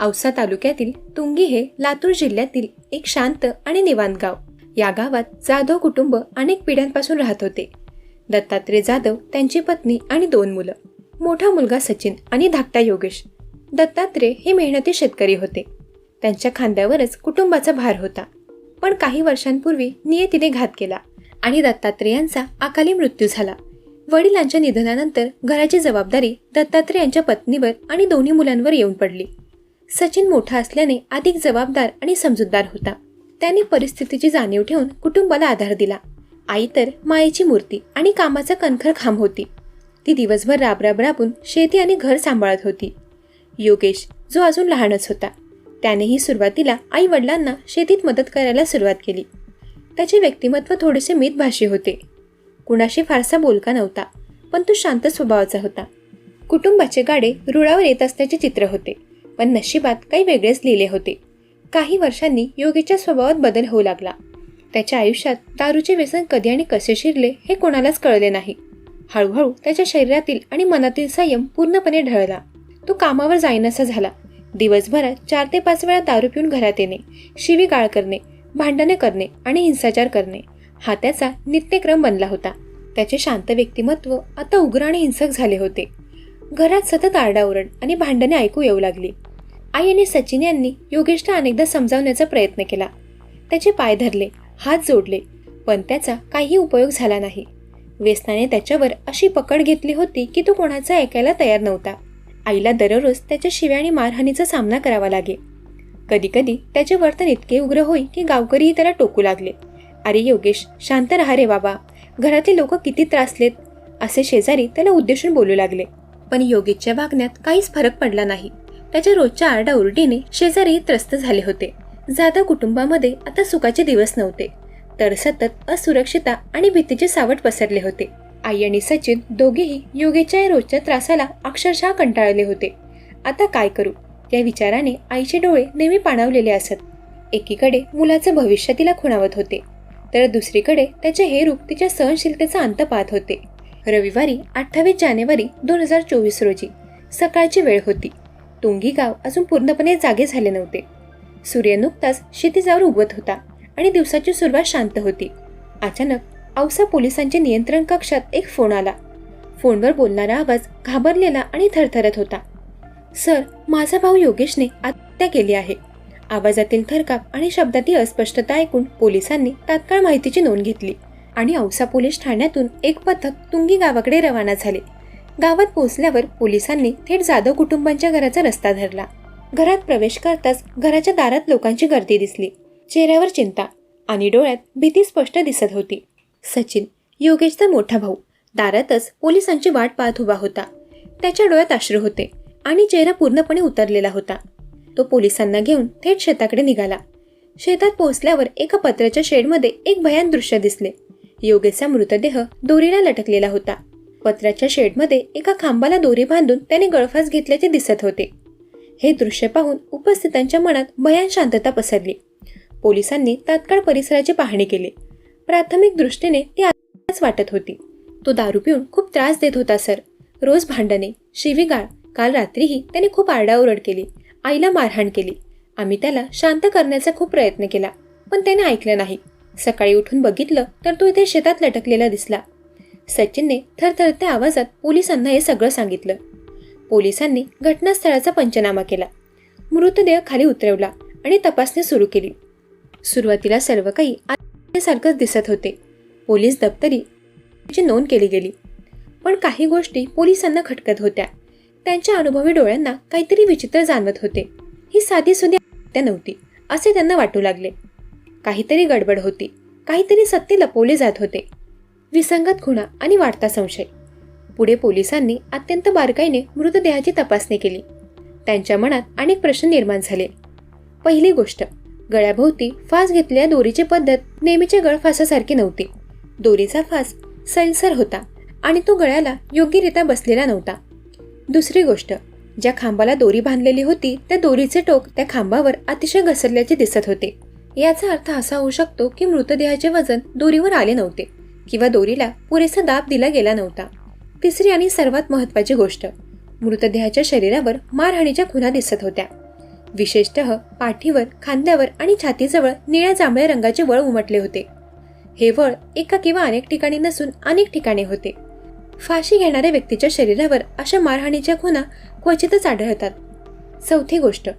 औसा तालुक्यातील तुंगी हे लातूर जिल्ह्यातील एक शांत आणि निवांत गाव. या गावात जाधव कुटुंब अनेक पिढ्यांपासून राहत होते. दत्तात्रय जाधव त्यांची पत्नी आणि दोन मुलं. मोठा मुलगा सचिन आणि धाकटा योगेश. दत्तात्रय हे मेहनती शेतकरी होते. त्यांच्या खांद्यावरच कुटुंबाचा भार होता. पण काही वर्षांपूर्वी नियतीने घात केला आणि दत्तात्रेयांचा अकाली मृत्यू झाला. वडिलांच्या निधनानंतर घराची जबाबदारी दत्तात्रय यांच्या पत्नीवर आणि दोन्ही मुलांवर येऊन पडली. सचिन मोठा असल्याने अधिक जबाबदार आणि समजूतदार होता. त्याने परिस्थितीची जाणीव ठेवून कुटुंबाला आधार दिला. आई तर मायेची मूर्ती आणि कामाचा कणखर खांब होती. ती दिवसभर राबराब राबून शेती आणि घर सांभाळत होती. योगेश जो अजून लहानच होता. त्यानेही सुरुवातीला आई वडिलांना शेतीत मदत करायला सुरुवात केली. त्याचे व्यक्तिमत्व थोडेसे मितभाषी होते. कुणाशी फारसा बोलका नव्हता पण तो शांत स्वभावाचा होता. कुटुंबाचे गाडे रुळावर येत असल्याचे चित्र होते. पण नशिबात काही वेगळेच लिहिले होते. काही वर्षांनी योगीच्या स्वभावात बदल होऊ लागला. त्याच्या आयुष्यात दारूचे व्यसन कधी आणि कसे शिरले हे कोणालाच कळले नाही. हळूहळू त्याच्या शरीरातील आणि मनातील संयम पूर्णपणे ढळला. तो कामावर जाईनासा झाला. दिवसभरात चार ते पाच वेळा दारू पिऊन घरात येणे शिवी गाळ करणे भांडणे करणे आणि हिंसाचार करणे हा त्याचा नित्यक्रम बनला होता. त्याचे शांत व्यक्तिमत्व आता उग्र आणि हिंसक झाले होते. घरात सतत आरडाओरड आणि भांडणे ऐकू येऊ लागली. आई आणि सचिन यांनी योगेशला अनेकदा समजावण्याचा प्रयत्न केला. त्याचे पाय धरले हात जोडले पण त्याचा काही उपयोग झाला नाही. व्यसनाने त्याच्यावर अशी पकड घेतली होती की तो कोणाचा ऐकायला तयार नव्हता. आईला दररोज त्याच्या शिव्या आणि मारहाणीचा सामना करावा लागे. कधीकधी त्याचे वर्तन इतके उग्र होई की गावकरीही त्याला टोकू लागले. अरे योगेश शांत राहा रे बाबा. घरातले लोक किती त्रासलेत. असे शेजारी त्याला उद्देशून बोलू लागले. पण योगेशच्या वागण्यात काहीच फरक पडला नाही. त्याच्या रोजच्या आरडाओरडीने शेजारी त्रस्त झाले होते. जाधव कुटुंबामध्ये आता सुखाचे दिवस नव्हते. तर सतत असुरक्षिता आणि भीतीचे सावट पसरले होते. आई आणि सचिन दोघेही योगेच्या रोजच्या त्रासाला अक्षरशः कंटाळले होते. आता काय करू? या विचाराने आईचे डोळे नेहमी पाणावलेले असत. एकीकडे मुलाचं भविष्य तिला खुणावत होते. तर दुसरीकडे त्याचे हे रूप तिच्या सहनशीलतेचा अंत पाहत होते. रविवारी अठ्ठावीस जानेवारी दोन हजार चोवीस रोजी सकाळची वेळ होती. तुंगी गाव अजून पूर्णपणे जागे झाले नव्हते. सूर्य नुकताच शेतीजावर उगवत होता आणि दिवसाची सुरुवात शांत होती. अचानक औसा पोलिसांच्या नियंत्रण कक्षात एक फोन आला. फोनवर बोलणारा आवाज घाबरलेला आणि थरथरत होता. सर माझा भाऊ योगेशने आत्या केली आहे. आवाजातील थरकाप आणि शब्दातील अस्पष्टता ऐकून पोलिसांनी तात्काळ माहितीची नोंद घेतली आणि औसा पोलीस ठाण्यातून एक पथक तुंगी गावाकडे रवाना झाले. गावात पोहोचल्यावर पोलिसांनी थेट जाधव कुटुंबांच्या घराचा रस्ता धरला. घरात प्रवेश करताच घराच्या दारात लोकांची गर्दी दिसली. चेहऱ्यावर चिंता आणि डोळ्यात भीती स्पष्ट दिसत होती. सचिन योगेशचा मोठा भाऊ दारातच पोलिसांची वाट पाहत उभा होता. त्याच्या डोळ्यात अश्रू होते आणि चेहरा पूर्णपणे उतरलेला होता. तो पोलिसांना घेऊन थेट शेताकडे निघाला. शेतात पोहोचल्यावर एका पत्र्याच्या शेडमध्ये एक भयान दृश्य दिसले. योगेशचा मृतदेह दोरीला लटकलेला होता. पत्र्याच्या शेडमध्ये एका खांबाला दोरी बांधून त्याने गळफास घेतल्याचे दिसत होते. हे दृश्य पाहून उपस्थितांच्या मनात भयान शांतता पसरली. पोलिसांनी तात्काळ परिसराची पाहणी केली. प्राथमिक दृष्टीने ती आताच वाटत होती. तो दारू पिऊन खूप त्रास देत होता सर. रोज भांडणे शिवीगाळ. काल रात्रीही त्याने खूप आरडाओरड केली. आईला मारहाण केली. आम्ही त्याला शांत करण्याचा खूप प्रयत्न केला पण त्याने ऐकलं नाही. सकाळी उठून बघितलं तर तो इथे शेतात लटकलेला दिसला. सचिनने थरथरत्या आवाजात पोलिसांना हे सगळं सांगितलं. पोलिसांनी घटनास्थळाचा पंचनामा केला. मृतदेह खाली उतरवला आणि तपासणी सुरू केली. सुरुवातीला सर्व काही सारखंच दिसत होते. पोलीस दप्तरी ची नोंद केली गेली. पण काही गोष्टी पोलिसांना खटकत होत्या. त्यांच्या अनुभवी डोळ्यांना काहीतरी विचित्र जाणवत होते. ही साधी सुधी हत्या नव्हती असे त्यांना वाटू लागले. काहीतरी गडबड होती. काहीतरी सत्य लपवले जात होते. विसंगत खुणा आणि वाढता संशय. पुढे पोलिसांनी अत्यंत बारकाईने मृतदेहाची तपासणी केली. त्यांच्या मनात अनेक प्रश्न निर्माण झाले. पहिली गोष्ट गळ्याभोवती फास घेतलेल्या दोरीची पद्धत नेहमीच्या गळफासासारखी नव्हती. दोरीचा फास सैलसर होता आणि तो गळ्याला योग्यरित्या बसलेला नव्हता. दुसरी गोष्ट ज्या खांबाला दोरी बांधलेली होती त्या दोरीचे टोक त्या खांबावर अतिशय घसरल्याचे दिसत होते. याचा अर्थ असा होऊ शकतो की मृतदेहाचे वजन दोरीवर आले नव्हते. किंवा दोरीला पुरेसा दाब दिला गेला नव्हता. तिसरी आणि सर्वात महत्वाची गोष्ट मृतदेहाच्या शरीरावर मारहाणीच्या खुणा दिसत होत्या. विशेषतः पाठीवर खांद्यावर आणि छातीजवळ निळ्या जांभळ्या रंगाचे वळ उमटले होते. हे वळ एका किंवा अनेक ठिकाणी नसून अनेक ठिकाणी होते. फाशी घेणाऱ्या व्यक्तीच्या शरीरावर अशा मारहाणीच्या खुणा क्वचितच आढळतात. चौथी गोष्ट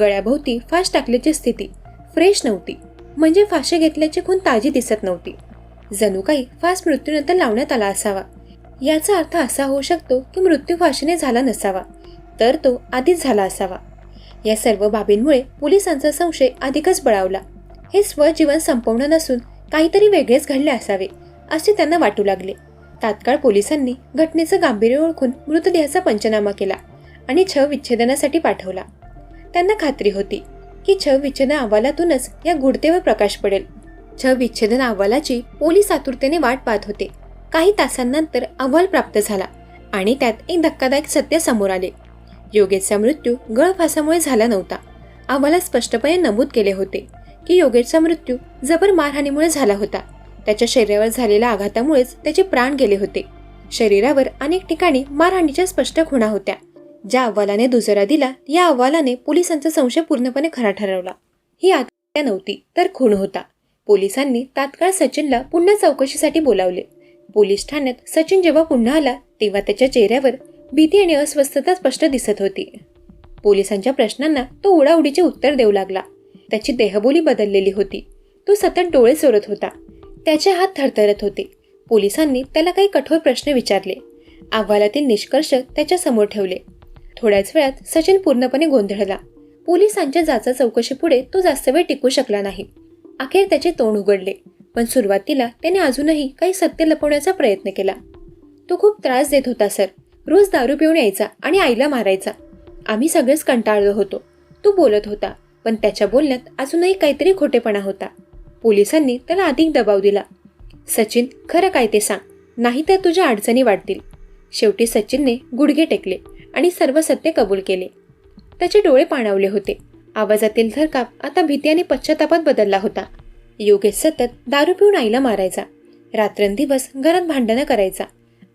गळ्याभोवती फाश टाकल्याची स्थिती फ्रेश नव्हती. म्हणजे फाशी घेतल्याची खून ताजी दिसत नव्हती. जणू काही फास मृत्यूनंतर लावण्यात आला असावा. याचा अर्थ असा होऊ शकतो की मृत्यू फाशीने झाला नसावा तर तो आधीच झाला असावा. या सर्व बाबींमुळे पोलिसांचा संशय अधिकच बळावला. हे स्वजीवन संपवणं नसून काहीतरी वेगळेच घडले असावे असे त्यांना वाटू लागले. तात्काळ पोलिसांनी घटनेचं गांभीर्य ओळखून मृतदेहाचा पंचनामा केला आणि छ विच्छेदनासाठी पाठवला. त्यांना खात्री होती की छ विच्छेदन अहवालातूनच या गुडतेवर प्रकाश पडेल. छविच्छेदन अहवालाची पोलीस आतुरतेने वाट पाहत होते. काही तासांनंतर अहवाल प्राप्त झाला आणि त्यात एक धक्कादायक सत्य समोर आले. योगेशचा मृत्यू गळफासामुळे झाला नव्हता. अहवालात स्पष्टपणे नमूद केले होते की योगेशचा मृत्यू जबर मारहाणीमुळे झाला होता. त्याच्या शरीरावर झालेल्या आघातामुळेच त्याचे प्राण गेले होते. शरीरावर अनेक ठिकाणी मारहाणीच्या स्पष्ट खुणा होत्या. ज्या अहवालाने दुजरा दिला या अहवालाने पोलिसांचा संशय पूर्णपणे खरा ठरवला. ही आत्महत्या नव्हती तर खून होता. पोलिसांनी तात्काळ सचिनला पुन्हा चौकशीसाठी बोलावले. पोलीस ठाण्यात सचिन जेव्हा पुन्हा आला तेव्हा त्याच्या चेहऱ्यावर भीती आणि अस्वस्थता स्पष्ट दिसत होती. पोलिसांच्या प्रश्नांना तो उडाउडीचे उत्तर देऊ लागला. त्याची देहबोली बदललेली होती. तो सतत डोळे चोरत होता. त्याचे हात थरथरत होते. पोलिसांनी त्याला काही कठोर प्रश्न विचारले. अहवालातील निष्कर्ष त्याच्यासमोर ठेवले. थोड्याच वेळात सचिन पूर्णपणे गोंधळला. पोलिसांच्या जाचा चौकशीपुढे तो जास्त वेळ टिकू शकला नाही. अखेर त्याचे तोंड उघडले. पण सुरुवातीला त्याने अजूनही काही सत्य लपवण्याचा प्रयत्न केला. तो खूप त्रास देत होता सर. रोज दारू पिऊन यायचा आणि आईला मारायचा. आम्ही सगळेच कंटाळलो होतो. तो बोलत होता पण त्याच्या बोलण्यात अजूनही काहीतरी खोटेपणा होता. पोलिसांनी त्याला अधिक दबाव दिला. सचिन खरं काय ते सांग. नाही तर तुझ्या अडचणी वाढतील. शेवटी सचिनने गुडघे टेकले आणि सर्व सत्य कबूल केले. त्याचे डोळे पाणावले होते. आवाजातील धरकाप आता भीती आणि पश्चातापात बदलला होता. योगेश सतत दारू पिऊन आईला मारायचा. रात्रंदिवस घरात भांडणं करायचा.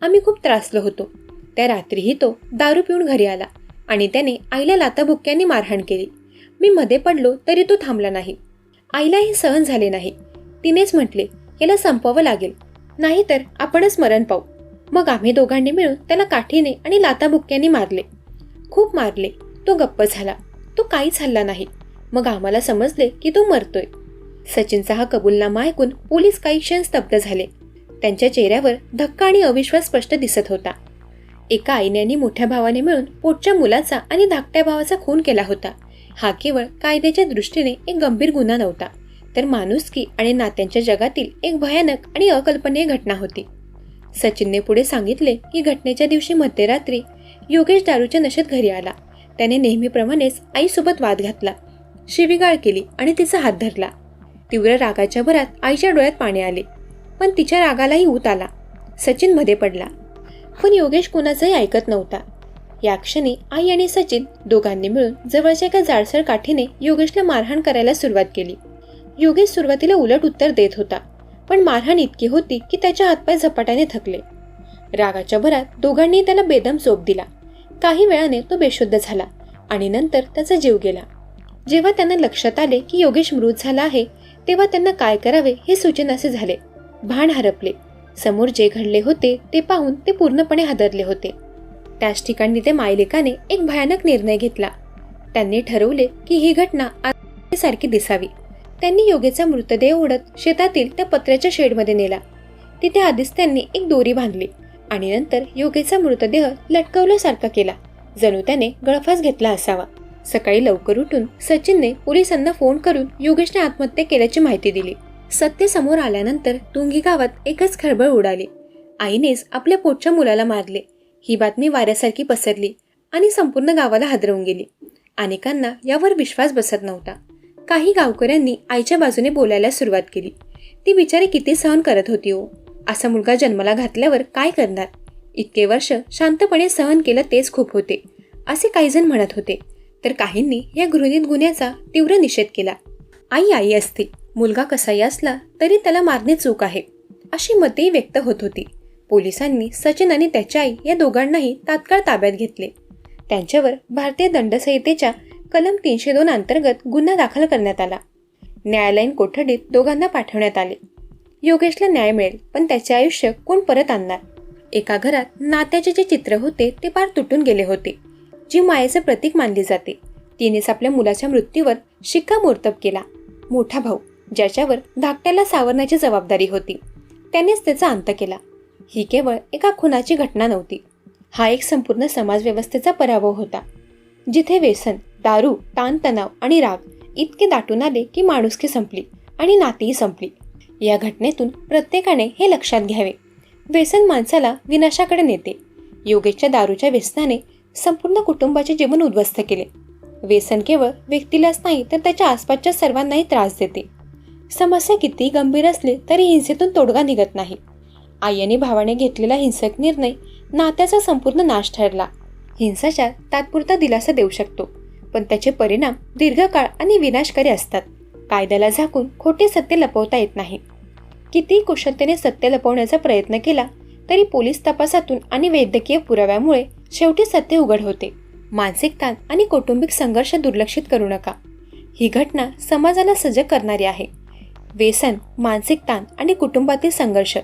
आम्ही खूप त्रासलो होतो. त्या रात्रीही तो दारू पिऊन घरी आला आणि त्याने आईला लाताबुक्क्यांनी मारहाण केली. मी मध्ये पडलो तरी तो थांबला नाही. आईला हे सहन झाले नाही. तिनेच म्हटले याला संपवावं लागेल. नाहीतर आपणच मरण पाहू मग आम्ही दोघांनी मिळून त्याला काठीने आणि लाताबुक्क्यांनी मारले. खूप मारले. तो गप्प झाला. तो काहीच हल्ला नाही. मग आम्हाला समजले की तो मरतोय. सचिनचा हा कबूलनामा ऐकून पोलीस काही क्षण स्तब्ध झाले. त्यांच्या चेहऱ्यावर धक्का आणि अविश्वास स्पष्ट दिसत होता. एका आईने आणि मोठ्या भावाने मिळून पोटच्या मुलाचा आणि धाकट्या भावाचा खून केला होता. हा केवळ कायद्याच्या दृष्टीने एक गंभीर गुन्हा नव्हता तर माणुसकी आणि नात्यांच्या जगातील एक भयानक आणि अकल्पनीय घटना होती. सचिनने पुढे सांगितले की घटनेच्या दिवशी मध्यरात्री योगेश दारूच्या नशेत घरी आला. त्याने नेहमीप्रमाणेच आईसोबत वाद घातला. शिवीगाळ केली आणि तिचा हात धरला. तीव्र रागाच्या भरात आईच्या डोळ्यात पाणी आले. पण तिच्या रागालाही ऊत आला. सचिनमध्ये पडला. पण योगेश कोणाचंही ऐकत नव्हता. या क्षणी आई आणि सचिन दोघांनी मिळून जवळच्या एका जाडसर काठीने योगेशला मारहाण करायला सुरुवात केली. योगेश सुरुवातीला उलट उत्तर देत होता पण मारहाण इतकी होती की त्याच्या हातपाय झपाट्याने थकले. रागाच्या भरात दोघांनी त्याला बेदम चोप दिला. काही वेळाने तो बेशुद्ध झाला आणि नंतर त्याचा जीव गेला. जेव्हा त्यांना लक्षात आले की योगेश मृत झाला आहे तेव्हा त्यांना काय करावे हे सूचनासे झाले. भान हरपले. समोर जे घडले होते ते पाहून ते पूर्णपणे हादरले होते. त्याच ठिकाणी ते मायलेकाने एक भयानक निर्णय घेतला. त्यांनी ठरवले की ही घटना सारखी दिसावी. त्यांनी योगेचा मृतदेह ओढत शेतातील त्या पत्र्याच्या शेडमध्ये नेला. तिथे आधीच त्यांनी एक दोरी बांधली. आणि नंतर योगेचा मृतदेह लटकवल्यासारखा केला. जणू त्याने गळफास घेतला असावा. सकाळी लवकर उठून सचिनने पोलिसांना फोन करून योगेशने आत्महत्या केल्याची माहिती दिली. सत्य समोर आल्यानंतर तुंगी गावात एकच खळबळ उडाली. आईनेच आपल्या पोटच्या मुलाला मारले. ही बातमी वाऱ्यासारखी पसरली आणि संपूर्ण गावाला हादरवून गेली. अनेकांना यावर विश्वास बसत नव्हता. काही गावकऱ्यांनी आईच्या बाजूने बोलायला सुरुवात केली. ती बिचारी किती सहन करत होती हो? असा मुलगा जन्माला घातल्यावर काय करणार? इतके वर्ष शांतपणे सहन केलं तेच खूप होते. असे काही जण म्हणत होते. तर काहींनी या गृहिणीत गुन्ह्याचा तीव्र निषेध केला. आई आई असते. मुलगा कसाही असला तरी त्याला मारणे चूक आहे. अशी मतेही व्यक्त होत होती. पोलिसांनी सचिन आणि त्याच्या आई या दोघांनाही तात्काळ ताब्यात घेतले. त्यांच्यावर भारतीय दंडसंहितेच्या कलम तीनशे दोन अंतर्गत गुन्हा दाखल करण्यात आला. न्यायालयीन कोठडीत दोघांना पाठवण्यात आले. योगेशला न्याय मिळेल पण त्याचे आयुष्य कोण परत आणणार? एका घरात नात्याचे जे चित्र होते ते पार तुटून गेले होते. जी मायेचे प्रतीक मानली जाते. तिनेच आपल्या मुलाच्या मृत्यूवर शिक्कामोर्तब केला. मोठा भाऊ ज्याच्यावर धाकट्याला सावरण्याची जबाबदारी होती. त्यानेच त्याचा अंत केला. ही केवळ एका खुनाची घटना नव्हती. हा एक संपूर्ण समाजव्यवस्थेचा पराभव होता. जिथे व्यसन दारू ताणतणाव आणि राग इतके दाटून आले की माणुसकी संपली आणि नातीही संपली. या घटनेतून प्रत्येकाने हे लक्षात घ्यावे. व्यसन माणसाला विनाशाकडे नेते. योगेशच्या दारूच्या व्यसनाने संपूर्ण कुटुंबाचे जीवन उद्ध्वस्त केले. व्यसन केवळ व्यक्तीलाच नाही तर त्याच्या आसपासच्या सर्वांनाही त्रास देते. समस्या कितीही गंभीर असली तरी हिंसेतून तोडगा निघत नाही. आई आणि भावाने घेतलेला हिंसक निर्णय नात्याचा संपूर्ण नाश ठरला. हिंसाचार तात्पुरता दिलासा देऊ शकतो पण त्याचे परिणाम दीर्घकाळ आणि विनाशकारी असतात. कायद्याला झाकून खोटे सत्य लपवता येत नाही. किती कुशलतेने सत्य लपवण्याचा प्रयत्न केला तरी पोलीस तपासातून आणि वैद्यकीय पुराव्यामुळे शेवटी सत्य उघड होते. मानसिक ताण आणि कौटुंबिक संघर्ष दुर्लक्षित करू नका. ही घटना समाजाला सजग करणारी आहे. व्यसन मानसिक ताण आणि कुटुंबातील संघर्ष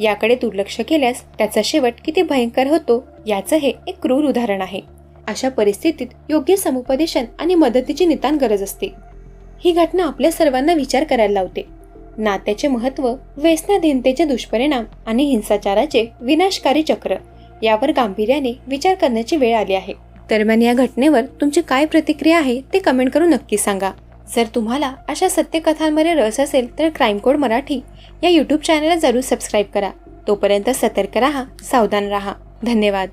याकडे दुर्लक्ष केल्यास त्याचा शेवट किती भयंकर होतो याचं हे एक क्रूर उदाहरण आहे. अशा परिस्थितीत योग्य समुपदेशन आणि मदतीची नितान गरज असते. ही घटना आपल्या सर्वांना विचार करायला लावते. नात्याचे महत्त्व व्यसनाधीनतेचे दुष्परिणाम आणि हिंसाचाराचे विनाशकारी चक्र. यावर गांभीर्याने विचार करण्याची वेळ आली आहे. दरम्यान या घटनेवर तुमची काय प्रतिक्रिया आहे ते कमेंट करून नक्की सांगा. जर तुम्हाला अशा सत्यकथांमध्ये रस असेल तर क्राईम कोड मराठी या यूट्यूब चॅनलला जरूर सबस्क्राईब करा. तोपर्यंत सतर्क राहा सावधान राहा. धन्यवाद.